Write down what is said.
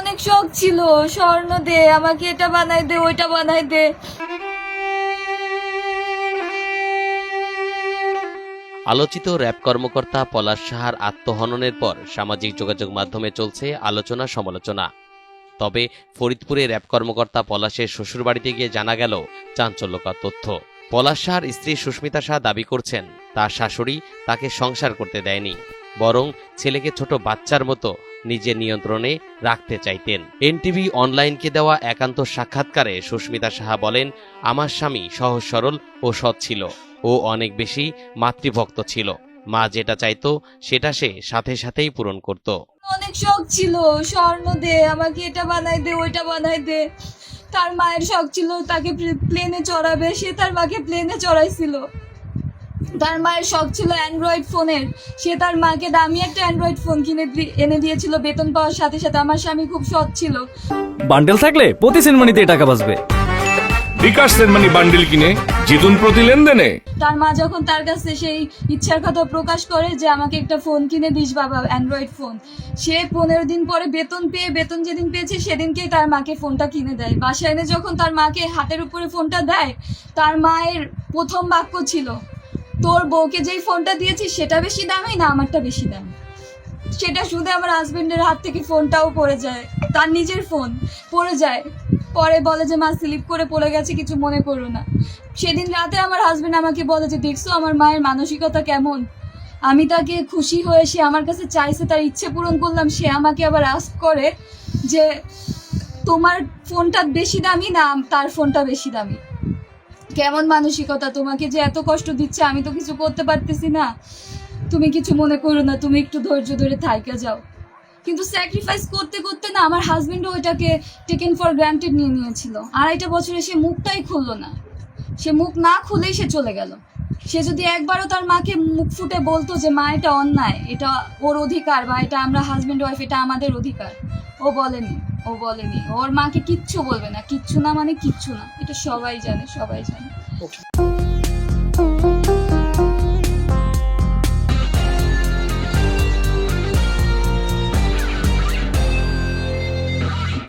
অনেক শখ ছিল। স্বর্ণ দে, আমাকে এটা বানাই দে, ওইটা বানাই দে। আলোচিত র্যাব কর্মকর্তা পলাশ সাহার আত্মহননের পর সামাজিক যোগাযোগ মাধ্যমে চলছে আলোচনা সমালোচনা। তবে ফরিদপুরে র্যাব কর্মকর্তা পলাশের শ্বশুরবাড়িতে গিয়ে জানা গেল চাঞ্চল্যকর তথ্য। পলাশ সাহার স্ত্রী সুস্মিতা শাহ দাবি করছেন, তার শাশুড়ি তাকে সংসার করতে দেয়নি, বরং ছেলেকে ছোট বাচ্চার মতো নিজের নিয়ন্ত্রণে রাখতে চাইতেন। এনটিভি অনলাইনকে দেওয়া একান্ত সাক্ষাৎকারে সুস্মিতা সাহা বলেন, আমার স্বামী সহজ সরল ও সৎ ছিল। ও অনেক বেশি মাতৃভক্ত ছিল। মা যেটা চাইতো, সেটা সে সাথে সাথেই পূরণ করত। অনেক শখ ছিল। স্বর্ণ দে, আমাকে এটা বানাই দে, ওইটা বানাই দে। তার মায়ের শখ ছিল, তাকে প্লেনে চড়াবে, সে তার মাকে প্লেনে চড়াইছিল। তার মায়ের শখ ছিল অ্যান্ড্রয়েড ফোনের। সে তার মাকে দামি একটা অ্যান্ড্রয়েড ফোন কিনে এনে দিয়েছিল বেতন পাওয়ার সাথে সাথে। আমার স্বামী খুব সৎ ছিল। বান্ডেল থাকলে প্রতি সেনমানিতে টাকা বাঁচবে। বিকাশ সেনমানি বান্ডিল কিনে জিতুন প্রতি লেনদেনে। তার মা যখন তার কাছে সেই ইচ্ছার কথা প্রকাশ করে যে আমাকে একটা ফোন কিনে দিস বাবা অ্যান্ড্রয়েড ফোন সে পনেরো দিন পরে বেতন পেয়ে বেতন যেদিন পেয়েছে সেদিনকেই তার মাকে ফোনটা কিনে দেয়। বাসায় এনে যখন তার মাকে হাতের উপরে ফোনটা দেয় তার মায়ের প্রথম বাক্য ছিল তোর বউকে যেই ফোনটা দিয়েছিস সেটা বেশি দামি না আমারটা বেশি দামি? সেটা শুধু আমার হাজবেন্ডের হাত থেকে ফোনটাও পড়ে যায়, তার নিজের ফোন পড়ে যায়। পরে বলে যে, মা স্লিপ করে পড়ে গেছে, কিছু মনে করো না। সেদিন রাতে আমার হাজবেন্ড আমাকে বলে যে, দেখছ আমার মায়ের মানসিকতা কেমন? আমি তাকে খুশি হয়ে সে আমার কাছে চাইছে, তার ইচ্ছে পূরণ করলাম, সে আমাকে আবার আস্ক করে যে, তোমার ফোনটা বেশি দামি না তার ফোনটা বেশি দামি? কেমন মানসিকতা? তোমাকে যে এত কষ্ট দিচ্ছে, আমি তো কিছু করতে পারতেছি না। তুমি কিছু মনে করো না, তুমি একটু ধৈর্য ধরে থাইকা যাও। কিন্তু স্যাক্রিফাইস করতে করতে না, আমার হাজবেন্ডও ওইটাকে টেকেন ফর গ্রান্টেড নিয়ে নিয়েছিল। আড়াইটা বছরে সে মুখটাই খুললো না। সে মুখ না খুলেই সে চলে গেল। সে যদি একবারও তার মাকে মুখ ফুটে বলতো যে, মা, এটা অন্যায়। এটা ওর অধিকার বা এটা আমরা হাজবেন্ড ওয়াইফ এটা আমাদের অধিকার। ও বলেনি। ও বলেনি। ওর মাকে কিচ্ছু বলবে না। কিচ্ছু না মানে কিচ্ছু না। এটা সবাই জানে সবাই জানে।